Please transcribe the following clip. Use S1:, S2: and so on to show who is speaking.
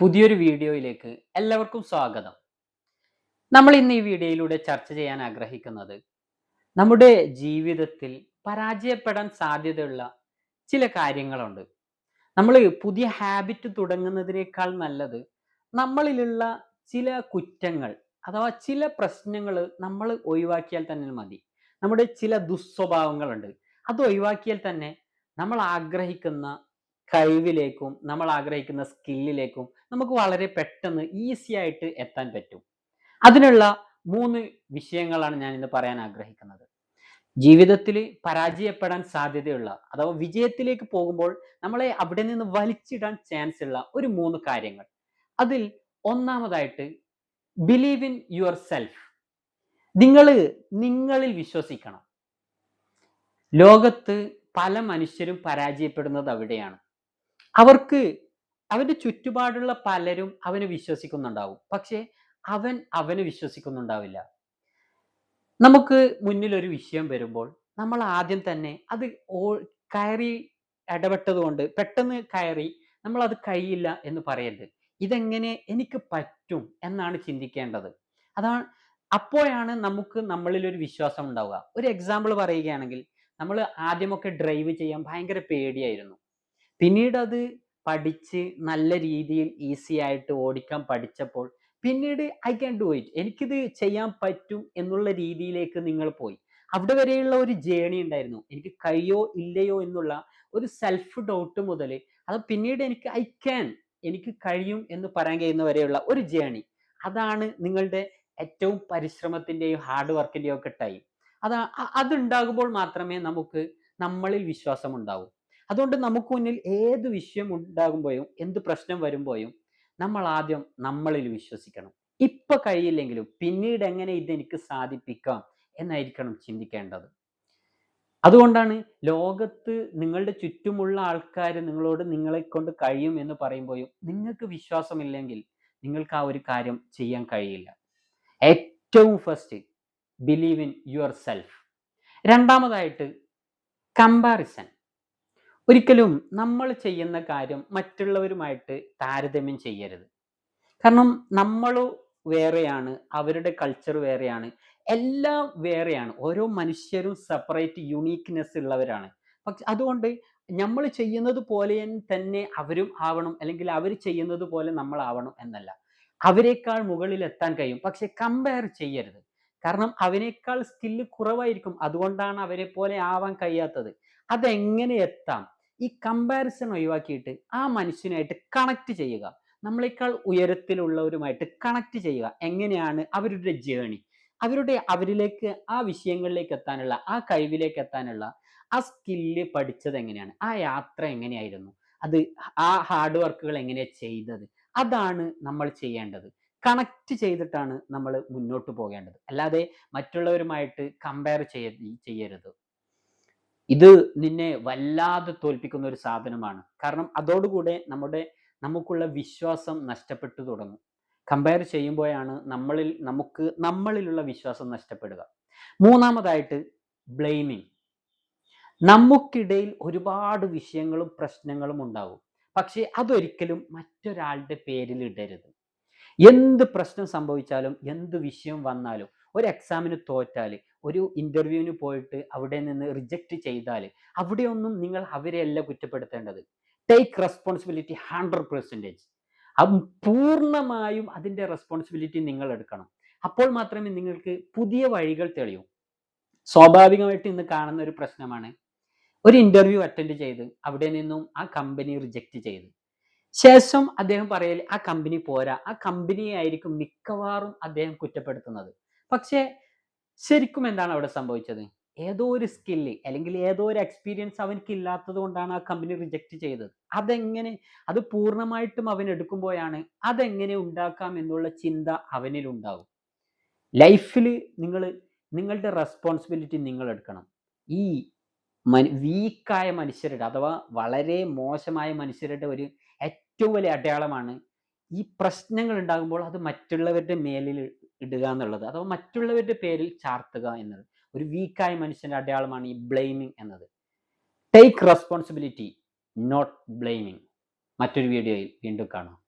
S1: പുതിയൊരു വീഡിയോയിലേക്ക് എല്ലാവർക്കും സ്വാഗതം. നമ്മൾ ഇന്ന് ഈ വീഡിയോയിലൂടെ ചർച്ച ചെയ്യാൻ ആഗ്രഹിക്കുന്നത് നമ്മുടെ ജീവിതത്തിൽ പരാജയപ്പെടാൻ സാധ്യതയുള്ള ചില കാര്യങ്ങളുണ്ട്. നമ്മൾ പുതിയ ഹാബിറ്റ് തുടങ്ങുന്നതിനേക്കാൾ നല്ലത് നമ്മളിലുള്ള ചില കുറ്റങ്ങൾ അഥവാ ചില പ്രശ്നങ്ങൾ നമ്മൾ ഒഴിവാക്കിയാൽ തന്നെ മതി. നമ്മുടെ ചില ദുസ്വഭാവങ്ങളുണ്ട്. അത് ഒഴിവാക്കിയാൽ തന്നെ നമ്മൾ ആഗ്രഹിക്കുന്ന കഴിവിലേക്കും നമ്മൾ ആഗ്രഹിക്കുന്ന സ്കില്ലിലേക്കും നമുക്ക് വളരെ പെട്ടെന്ന് ഈസി ആയിട്ട് എത്താൻ പറ്റും. അതിനുള്ള മൂന്ന് വിഷയങ്ങളാണ് ഞാൻ ഇന്ന് പറയാൻ ആഗ്രഹിക്കുന്നത്. ജീവിതത്തിൽ പരാജയപ്പെടാൻ സാധ്യതയുള്ള അഥവാ വിജയത്തിലേക്ക് പോകുമ്പോൾ നമ്മളെ അവിടെ നിന്ന് വലിച്ചിടാൻ ചാൻസ് ഉള്ള ഒരു മൂന്ന് കാര്യങ്ങൾ. അതിൽ ഒന്നാമതായിട്ട് ബിലീവ് ഇൻ യുവർ സെൽഫ് നിങ്ങൾ നിങ്ങളിൽ വിശ്വസിക്കണം. ലോകത്ത് പല മനുഷ്യരും പരാജയപ്പെടുന്നത് അവിടെയാണ്. അവർക്ക് അവന്റെ ചുറ്റുപാടുള്ള പലരും അവനെ വിശ്വസിക്കുന്നുണ്ടാവും. പക്ഷേ അവൻ അവനെ വിശ്വസിക്കുന്നുണ്ടാവില്ല. നമുക്ക് മുന്നിൽ ഒരു വിഷയം വരുമ്പോൾ നമ്മൾ ആദ്യം തന്നെ അത് ഓ കയറി ഇടപെട്ടതുകൊണ്ട് പെട്ടെന്ന് കയറി നമ്മൾ അത് കഴിയില്ല എന്ന് പറയരുത്. ഇതെങ്ങനെ എനിക്ക് പറ്റും എന്നാണ് ചിന്തിക്കേണ്ടത്. അതാണ് അപ്പോഴാണ് നമുക്ക് നമ്മളിൽ ഒരു വിശ്വാസം ഉണ്ടാവുക. ഒരു എക്സാമ്പിൾ പറയുകയാണെങ്കിൽ നമ്മൾ ആദ്യമൊക്കെ ഡ്രൈവ് ചെയ്യാൻ ഭയങ്കര പേടിയായിരുന്നു. പിന്നീട് അത് പഠിച്ച് നല്ല രീതിയിൽ ഈസി ആയിട്ട് ഓടിക്കാൻ പഠിച്ചപ്പോൾ പിന്നീട് ഐ ക്യാൻ ഡു ഇറ്റ് എനിക്കിത് ചെയ്യാൻ പറ്റും എന്നുള്ള രീതിയിലേക്ക് നിങ്ങൾ പോയി. അവിടെ വരെയുള്ള ഒരു ജേണി ഉണ്ടായിരുന്നു. എനിക്ക് കഴിയോ ഇല്ലയോ എന്നുള്ള ഒരു സെൽഫ് ഡൗട്ട് മുതൽ അത് പിന്നീട് എനിക്ക് ഐ ക്യാൻ എനിക്ക് കഴിയും എന്ന് പറയാൻ കഴിയുന്ന വരെയുള്ള ഒരു ജേണി അതാണ് നിങ്ങളുടെ ഏറ്റവും പരിശ്രമത്തിന്റെയും ഹാർഡ് വർക്കിന്റെയും ഒക്കെ ടൈം അതാ അതുണ്ടാകുമ്പോൾ മാത്രമേ നമുക്ക് നമ്മളിൽ വിശ്വാസം ഉണ്ടാവൂ. അതുകൊണ്ട് നമുക്ക് മുന്നിൽ ഏത് വിഷയം ഉണ്ടാകുമ്പോഴും എന്ത് പ്രശ്നം വരുമ്പോഴും നമ്മൾ ആദ്യം നമ്മളിൽ വിശ്വസിക്കണം. ഇപ്പൊ കഴിയില്ലെങ്കിലും പിന്നീട് എങ്ങനെ ഇതെനിക്ക് സാധിപ്പിക്കാം എന്നായിരിക്കണം ചിന്തിക്കേണ്ടത്. അതുകൊണ്ടാണ് ലോകത്ത് നിങ്ങളുടെ ചുറ്റുമുള്ള ആൾക്കാർ നിങ്ങളോട് നിങ്ങളെ കൊണ്ട് കഴിയും എന്ന് പറയുമ്പോഴും നിങ്ങൾക്ക് വിശ്വാസമില്ലെങ്കിൽ നിങ്ങൾക്ക് ആ ഒരു കാര്യം ചെയ്യാൻ കഴിയില്ല. ഏറ്റവും first believe in yourself രണ്ടാമതായിട്ട് കമ്പാറിസൺ ഒരിക്കലും നമ്മൾ ചെയ്യുന്ന കാര്യം മറ്റുള്ളവരുമായിട്ട് താരതമ്യം ചെയ്യരുത്. കാരണം നമ്മൾ വേറെയാണ് അവരുടെ കൾച്ചർ വേറെയാണ് എല്ലാം വേറെയാണ്. ഓരോ മനുഷ്യരും സെപ്പറേറ്റ് യുണീക്ക്നെസ് ഉള്ളവരാണ്. പക്ഷെ അതുകൊണ്ട് നമ്മൾ ചെയ്യുന്നത് പോലെ തന്നെ അവരും ആവണം അല്ലെങ്കിൽ അവർ ചെയ്യുന്നത് പോലെ നമ്മൾ ആവണം എന്നല്ല. അവരെക്കാൾ മുകളിൽ എത്താൻ കഴിയും. പക്ഷെ കമ്പയർ ചെയ്യരുത്. കാരണം അവനേക്കാൾ സ്കില്ല് കുറവായിരിക്കും. അതുകൊണ്ടാണ് അവരെ പോലെ ആവാൻ കഴിയാത്തത്. അതെങ്ങനെ എത്താം? ഈ കമ്പാരിസൺ ഒഴിവാക്കിയിട്ട് ആ മനുഷ്യനായിട്ട് കണക്ട് ചെയ്യുക. നമ്മളെക്കാൾ ഉയരത്തിലുള്ളവരുമായിട്ട് കണക്ട് ചെയ്യുക. എങ്ങനെയാണ് അവരുടെ ജേണി അവരുടെ അവരിലേക്ക് ആ വിഷയങ്ങളിലേക്ക് എത്താനുള്ള ആ കഴിവിലേക്ക് എത്താനുള്ള ആ സ്കില്ല് പഠിച്ചത് എങ്ങനെയാണ്? ആ യാത്ര എങ്ങനെയായിരുന്നു? അത് ആ ഹാർഡ് വർക്കുകൾ എങ്ങനെയാണ് ചെയ്തത്? അതാണ് നമ്മൾ ചെയ്യേണ്ടത്. കണക്ട് ചെയ്തിട്ടാണ് നമ്മൾ മുന്നോട്ട് പോകേണ്ടത്. അല്ലാതെ മറ്റുള്ളവരുമായിട്ട് കമ്പയർ ചെയ്യ ചെയ്യരുത്. ഇത് നിന്നെ വല്ലാതെ തോൽപ്പിക്കുന്ന ഒരു സാധനമാണ്. കാരണം അതോടുകൂടെ നമ്മുടെ നമുക്കുള്ള വിശ്വാസം നഷ്ടപ്പെട്ടു തുടങ്ങും. കമ്പയർ ചെയ്യുമ്പോഴാണ് നമ്മളിൽ നമുക്ക് നമ്മളിലുള്ള വിശ്വാസം നഷ്ടപ്പെടുക. മൂന്നാമതായിട്ട് ബ്ലെയിമിങ് നമുക്കിടയിൽ ഒരുപാട് വിഷയങ്ങളും പ്രശ്നങ്ങളും ഉണ്ടാവും. പക്ഷേ അതൊരിക്കലും മറ്റൊരാളുടെ പേരിൽ ഇടരുത്. എന്ത് പ്രശ്നം സംഭവിച്ചാലും എന്ത് വിഷയം വന്നാലും ഒരു എക്സാമിന് തോറ്റാൽ ഒരു ഇന്റർവ്യൂവിന് പോയിട്ട് അവിടെ നിന്ന് റിജക്റ്റ് ചെയ്താൽ അവിടെയൊന്നും നിങ്ങൾ അവരെയല്ല കുറ്റപ്പെടുത്തേണ്ടത്. ടേക്ക് റെസ്പോൺസിബിലിറ്റി ഹൺഡ്രഡ് പെർസെന്റേജ് പൂർണമായും അതിന്റെ റെസ്പോൺസിബിലിറ്റി നിങ്ങൾ എടുക്കണം. അപ്പോൾ മാത്രമേ നിങ്ങൾക്ക് പുതിയ വഴികൾ തെളിയൂ. സ്വാഭാവികമായിട്ട് ഇന്ന് കാണുന്ന ഒരു പ്രശ്നമാണ്. ഒരു ഇന്റർവ്യൂ അറ്റൻഡ് ചെയ്ത് അവിടെ നിന്നും ആ കമ്പനി റിജക്റ്റ് ചെയ്ത്. ശേഷം അദ്ദേഹം പറയൽ ആ കമ്പനി പോരാ. ആ കമ്പനിയെ ആയിരിക്കും മിക്കവാറും അദ്ദേഹം കുറ്റപ്പെടുത്തുന്നത്. പക്ഷേ ശരിക്കും എന്താണ് അവിടെ സംഭവിച്ചത്? ഏതോ ഒരു സ്കില്ല് അല്ലെങ്കിൽ ഏതോ ഒരു എക്സ്പീരിയൻസ് അവനക്ക് ഇല്ലാത്തത് കൊണ്ടാണ് ആ കമ്പനി റിജക്റ്റ് ചെയ്തത്. അതെങ്ങനെ അത് പൂർണമായിട്ടും അവൻ എടുക്കുമ്പോഴാണ് അതെങ്ങനെ ഉണ്ടാക്കാം എന്നുള്ള ചിന്ത അവനിൽ ഉണ്ടാവും ലൈഫിൽ നിങ്ങൾ നിങ്ങളുടെ റെസ്പോൺസിബിലിറ്റി നിങ്ങൾ എടുക്കണം ഈ വീക്കായ മനുഷ്യരുടെ അഥവാ വളരെ മോശമായ മനുഷ്യരുടെ ഒരു ഏറ്റവും വലിയ അടയാളമാണ് ഈ പ്രശ്നങ്ങൾ ഉണ്ടാകുമ്പോൾ അത് മറ്റുള്ളവരുടെ മേലിൽ ഇടുക എന്നുള്ളത്. അഥവാ മറ്റുള്ളവരുടെ പേരിൽ ചാർത്തുക എന്നത്. ഒരു വീക്കായ മനുഷ്യന്റെ അടയാളമാണ് ഈ ബ്ലെയിമിങ് എന്നത്. ടേക്ക് റെസ്പോൺസിബിലിറ്റി നോട്ട് ബ്ലെയിമിങ് മറ്റൊരു വീഡിയോയിൽ വീണ്ടും കാണാം.